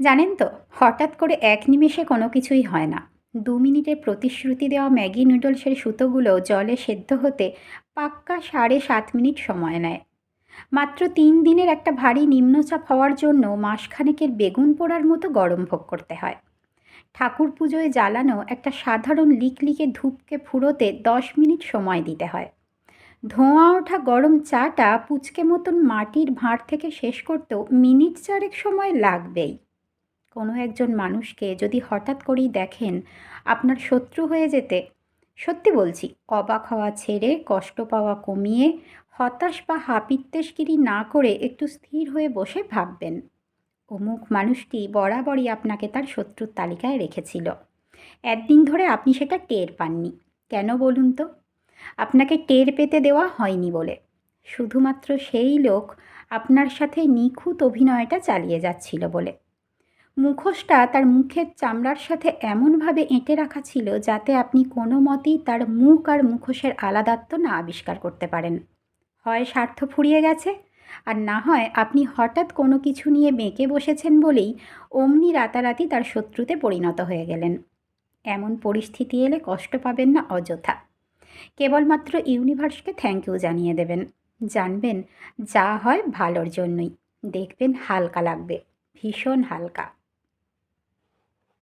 জানেন তো, হঠাৎ করে এক নিমেষে কোনো কিছুই হয় না। দু মিনিটে প্রতিশ্রুতি দেওয়া ম্যাগি নুডলসের সুতোগুলো জলে সেদ্ধ হতে পাক্কা সাড়ে সাত মিনিট সময় নেয়। মাত্র তিন দিনের একটা ভারী নিম্নচাপ হওয়ার জন্য মাসখানেকের বেগুন পোড়ার মতো গরম ভোগ করতে হয়। ঠাকুর পুজোয় জ্বালানো একটা সাধারণ লিকলিকে ধূপকে ফুরোতে দশ মিনিট সময় দিতে হয়। ধোঁয়া ওঠা গরম চাটা পুচকে মতন মাটির ভাঁড় থেকে শেষ করতেও মিনিট চারেক সময় লাগবেই। কোনো একজন মানুষকে যদি হঠাৎ করেই দেখেন আপনার শত্রু হয়ে যেতে, সত্যি বলছি, অবাক হওয়া ছেড়ে কষ্ট পাওয়া কমিয়ে হতাশ বা হাপিত্তেশগিরি না করে একটু স্থির হয়ে বসে ভাববেন। অমুক মানুষটি বরাবরই আপনাকে তার শত্রুর তালিকায় রেখেছিল। একদিন ধরে আপনি সেটা টের পাননি। কেন বলুন তো? আপনাকে টের পেতে দেওয়া হয়নি বলে। শুধুমাত্র সেই লোক আপনার সাথে নিখুঁত অভিনয়টা চালিয়ে যাচ্ছিল বলে। মুখোশটা তার মুখের চামড়ার সাথে এমনভাবে এঁটে রাখা ছিল যাতে আপনি কোনো মতেই তার মুখ আর মুখোশের আলাদাত্ব না আবিষ্কার করতে পারেন। হয় স্বার্থ ফুরিয়ে গেছে, আর না হয় আপনি হঠাৎ কোনো কিছু নিয়ে বেঁকে বসেছেন বলেই অমনি রাতারাতি তার শত্রুতে পরিণত হয়ে গেলেন। এমন পরিস্থিতি এলে কষ্ট পাবেন না অযথা। কেবলমাত্র ইউনিভার্সকে থ্যাংক ইউ জানিয়ে দেবেন। জানবেন, যা হয় ভালোর জন্যই। দেখবেন হালকা লাগবে, ভীষণ হালকা।